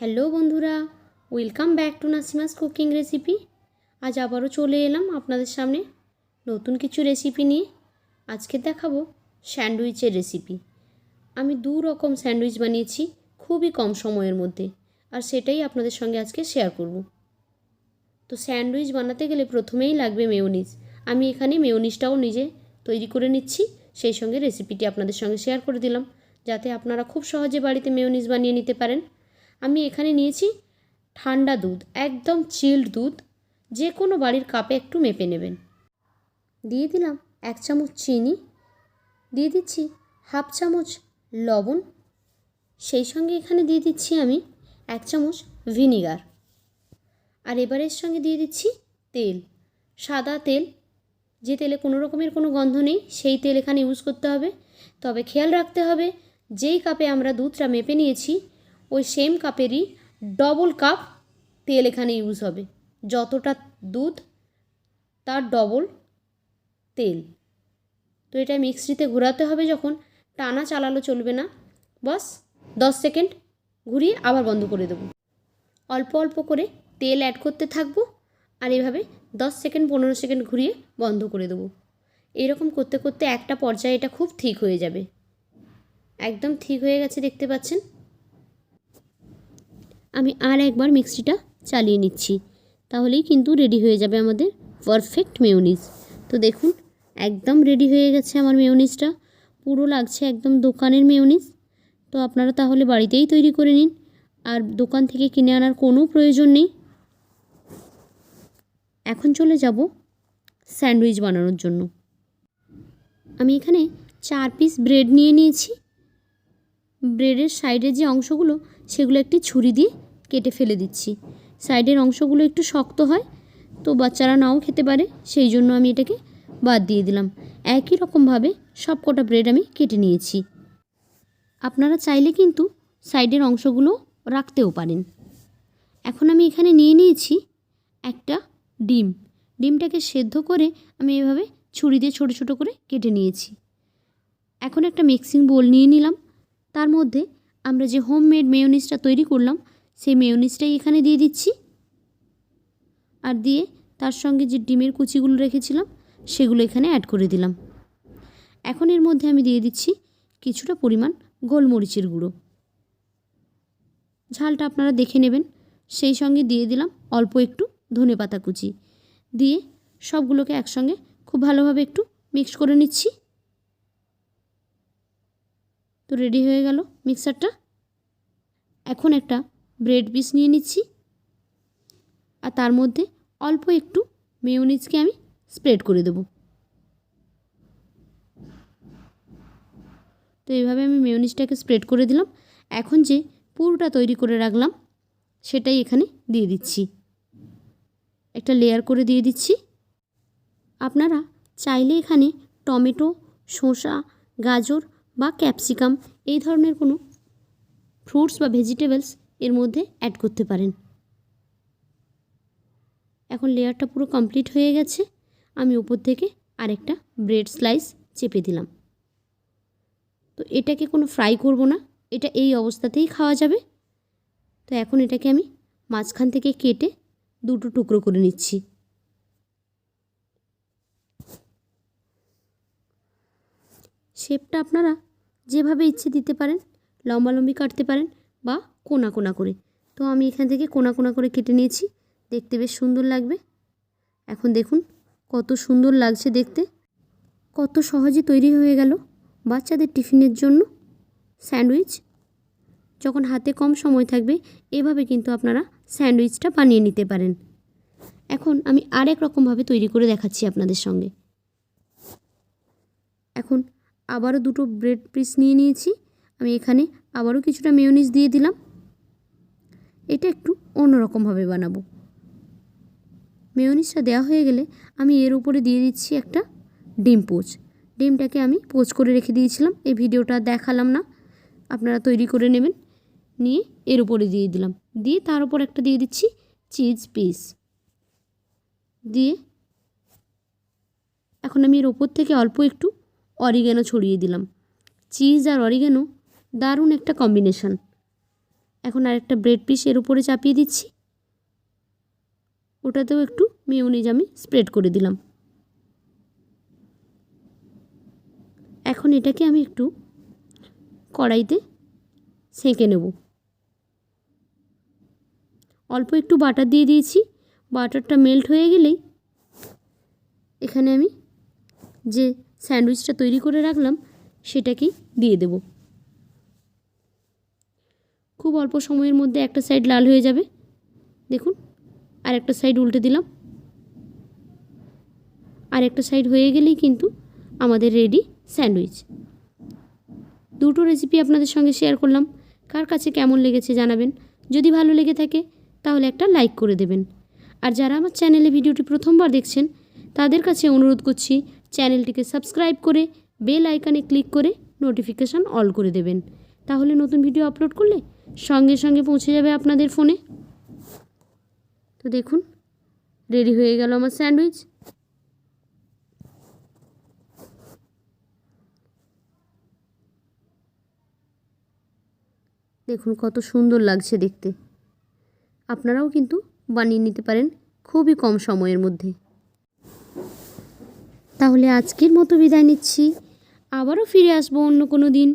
Hello বন্ধুরা, welcome back to Nasima's cooking recipe. আজ আবারও চলে এলাম আপনাদের সামনে নতুন কিছু রেসিপি নিয়ে। আজকে দেখাবো স্যান্ডউইচের রেসিপি। আমি দু রকম স্যান্ডউইচ বানিয়েছি খুবই কম সময়ের মধ্যে, আর সেটাই আপনাদের সঙ্গে আজকে শেয়ার করব। তো স্যান্ডউইচ বানাতে গেলে প্রথমেই লাগবে মেয়োনিজ। আমি এখানে মেয়োনিজটাও নিজে তৈরি করে নিচ্ছি, সেই সঙ্গে রেসিপিটি আপনাদের সঙ্গে শেয়ার করে দিলাম, যাতে আপনারা খুব সহজে বাড়িতে মেয়োনিজ বানিয়ে নিতে পারেন। আমি এখানে নিয়েছি ঠান্ডা দুধ, একদম চিল্ড দুধ। যে কোনো বাড়ির কাপে একটু মেপে নেবেন। দিয়ে দিলাম এক চামচ চিনি, দিয়ে দিচ্ছি হাফ চামচ লবণ। সেই সঙ্গে এখানে দিয়ে দিচ্ছি আমি এক চামচ ভিনিগার। আর এবারের সঙ্গে দিয়ে দিচ্ছি তেল। সাদা তেল, যে তেলে কোনো রকমের কোনো গন্ধ নেই, সেই তেল এখানে ইউজ করতে হবে। তবে খেয়াল রাখতে হবে, যেই কাপে আমরা দুধটা মেপে নিয়েছি ওই সেম কাপেরই ডবল কাপ তেল এখানে ইউজ হবে। যতটা দুধ, তার ডবল তেল। তো এটা মিক্সিতে ঘোরাতে হবে যখন, টানা চালালো চলবে না। বাস দশ সেকেন্ড ঘুরিয়ে আবার বন্ধ করে দেবো। অল্প অল্প করে তেল অ্যাড করতে থাকব আর এভাবে দশ সেকেন্ড, পনেরো সেকেন্ড ঘুরিয়ে বন্ধ করে দেবো। এরকম করতে করতে একটা পর্যায়ে এটা খুব ঠিক হয়ে যাবে। একদম ঠিক হয়ে গেছে, দেখতে পাচ্ছেন? আমি আর একবার মিক্সিটা চালিয়ে নিচ্ছি। তাহলেই কিন্তু রেডি হয়ে যাবে আমাদের পারফেক্ট মেয়োনিজ তো দেখুন, একদম রেডি হয়ে গেছে আমার মেয়োনিজটা পুরো লাগছে একদম দোকানের মেয়োনিজ তো আপনারা তাহলে বাড়িতেই তৈরি করে নিন। আর দোকান থেকে কিনে আনার কোনো প্রয়োজন নেই। এখন চলে যাব স্যান্ডউইচ বানানোর জন্য। আমি এখানে চার পিস ব্রেড নিয়ে নিয়েছি। ব্রেডের সাইডের যে অংশগুলো, সেগুলো একটি ছুরি দিয়ে কেটে ফেলে দিচ্ছি। সাইডের অংশগুলো একটু শক্ত হয়, তো বাচ্চারা নাও খেতে পারে, সেই জন্য আমি এটাকে বাদ দিয়ে দিলাম। একই রকমভাবে সব কটা ব্রেড আমি কেটে নিয়েছি। আপনারা চাইলে কিন্তু সাইডের অংশগুলো রাখতেও পারেন। এখন আমি এখানে নিয়ে নিয়েছি একটা ডিম। ডিমটাকে সেদ্ধ করে আমি এভাবে ছুরি দিয়ে ছোটো ছোটো করে কেটে নিয়েছি। এখন একটা মিক্সিং বোল নিয়ে নিলাম। তার মধ্যে আমরা যে হোমমেড মেয়োনিজটা তৈরি করলাম সেই মেয়োনিজটাই এখানে দিয়ে দিচ্ছি। আর দিয়ে তার সঙ্গে যে ডিমের কুচিগুলো রেখেছিলাম, সেগুলো এখানে অ্যাড করে দিলাম। এখন এর মধ্যে আমি দিয়ে দিচ্ছি কিছুটা পরিমাণ গোলমরিচের গুঁড়ো। ঝালটা আপনারা দেখে নেবেন। সেই সঙ্গে দিয়ে দিলাম অল্প একটু ধনে পাতা কুচি। দিয়ে সবগুলোকে একসঙ্গে খুব ভালোভাবে একটু মিক্স করে নিচ্ছি। তো রেডি হয়ে গেল মিক্সারটা এখন একটা ব্রেড পিস নিয়ে নিচ্ছি। আর তার মধ্যে অল্প একটু মেয়োনিজকে আমি স্প্রেড করে দেব। তো এইভাবে আমি মেয়োনিজটাকে স্প্রেড করে দিলাম। এখন যে পুরোটা তৈরি করে রাখলাম, সেটাই এখানে দিয়ে দিচ্ছি। একটা লেয়ার করে দিয়ে দিচ্ছি। আপনারা চাইলে এখানে টমেটো, শসা, গাজর বা ক্যাপসিকাম এই ধরনের কোনো ফ্রুটস বা ভেজিটেবলস এর মধ্যে অ্যাড করতে পারেন। এখন লেয়ারটা পুরো কমপ্লিট হয়ে গেছে। আমি উপর থেকে আরেকটা ব্রেড স্লাইস চেপে দিলাম। তো এটাকে কোনো ফ্রাই করব না। এটা এই অবস্থাতেই খাওয়া যাবে। তো এখন এটাকে আমি মাঝখান থেকে কেটে দুটো টুকরো করে নিচ্ছি। শেপটা আপনারা যেভাবে ইচ্ছে দিতে পারেন লম্বালম্বি কাটতে পারেন বা কোনা কোনা করে। তো আমি এখান থেকে কোনা কোনা করে কেটে নিয়েছি। দেখতে বেশ সুন্দর লাগবে। এখন দেখুন কত সুন্দর লাগছে দেখতে। কত সহজে তৈরি হয়ে গেল বাচ্চাদের টিফিনের জন্য স্যান্ডউইচ। যখন হাতে কম সময় থাকবে, এভাবে কিন্তু আপনারা স্যান্ডউইচটা বানিয়ে নিতে পারেন। এখন আমি আরেক রকমভাবে তৈরি করে দেখাচ্ছি আপনাদের সঙ্গে। এখন আবারও দুটো ব্রেড পিস নিয়ে নিয়েছি। আমি এখানে আবারও কিছুটা মেয়োনিজ দিয়ে দিলাম। এটা একটু অন্যরকমভাবে বানাবো। মেয়োনিজটা দেওয়া হয়ে গেলে আমি এর উপরে দিয়ে দিচ্ছি একটা ডিম পোচ। ডিমটাকে আমি পোচ করে রেখে দিয়েছিলাম। এই ভিডিওটা দেখালাম না। আপনারা তৈরি করে নেবেন। নিয়ে এর উপরে দিয়ে দিলাম। দিয়ে তার উপর একটা দিয়ে দিচ্ছি চিজ পিস। দিয়ে এখন আমি এর ওপর থেকে অল্প একটু অরিগেনো ছড়িয়ে দিলাম। চিজ আর অরিগেনো দারুণ একটা কম্বিনেশন। এখন আরেকটা ব্রেড পিস এর উপরে চাপিয়ে দিচ্ছি। ওটাতেও একটু মেয়োনিজ আমি স্প্রেড করে দিলাম। এখন এটাকে আমি একটু কড়াইতে সেঁকে নেব। অল্প একটু বাটার দিয়ে দিয়েছি। বাটারটা মেল্ট হয়ে গেলেই এখানে আমি যে স্যান্ডউইচটা তৈরি করে রাখলাম, সেটাকেই দিয়ে দেব। খুব অল্প সময়ের মধ্যে একটা সাইড লাল হয়ে যাবে। দেখুন আর একটা সাইড উল্টে দিলাম। আর একটা সাইড হয়ে গেলেই কিন্তু আমাদের রেডি স্যান্ডউইচ দুটো রেসিপি আপনাদের সঙ্গে শেয়ার করলাম। কার কাছে কেমন লেগেছে জানাবেন। যদি ভালো লেগে থাকে, তাহলে একটা লাইক করে দেবেন। আর যারা আমার চ্যানেলে ভিডিওটি প্রথমবার দেখছেন, তাদের কাছে অনুরোধ করছি চ্যানেলটিকে সাবস্ক্রাইব করে বেল আইকনে ক্লিক করে নোটিফিকেশান অল করে দেবেন। তাহলে নতুন ভিডিও আপলোড করলে সঙ্গে সঙ্গে পৌঁছে যাবে আপনাদের ফোনে? তো দেখুন, রেডি হয়ে গেল আমার স্যান্ডউইচ। দেখুন, কত সুন্দর লাগছে দেখতে। আপনারাও কিন্তু বানিয়ে নিতে পারেন খুবই কম সময়ের মধ্যে। তাহলে আজকের মতো বিদায় নিচ্ছি। আবারও ফিরে আসব অন্য কোনো দিন,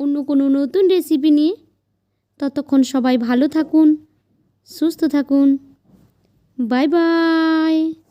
অন্য কোনো নতুন রেসিপি নিয়ে। ততক্ষণ সবাই ভালো থাকুন সুস্থ থাকুন। Bye bye.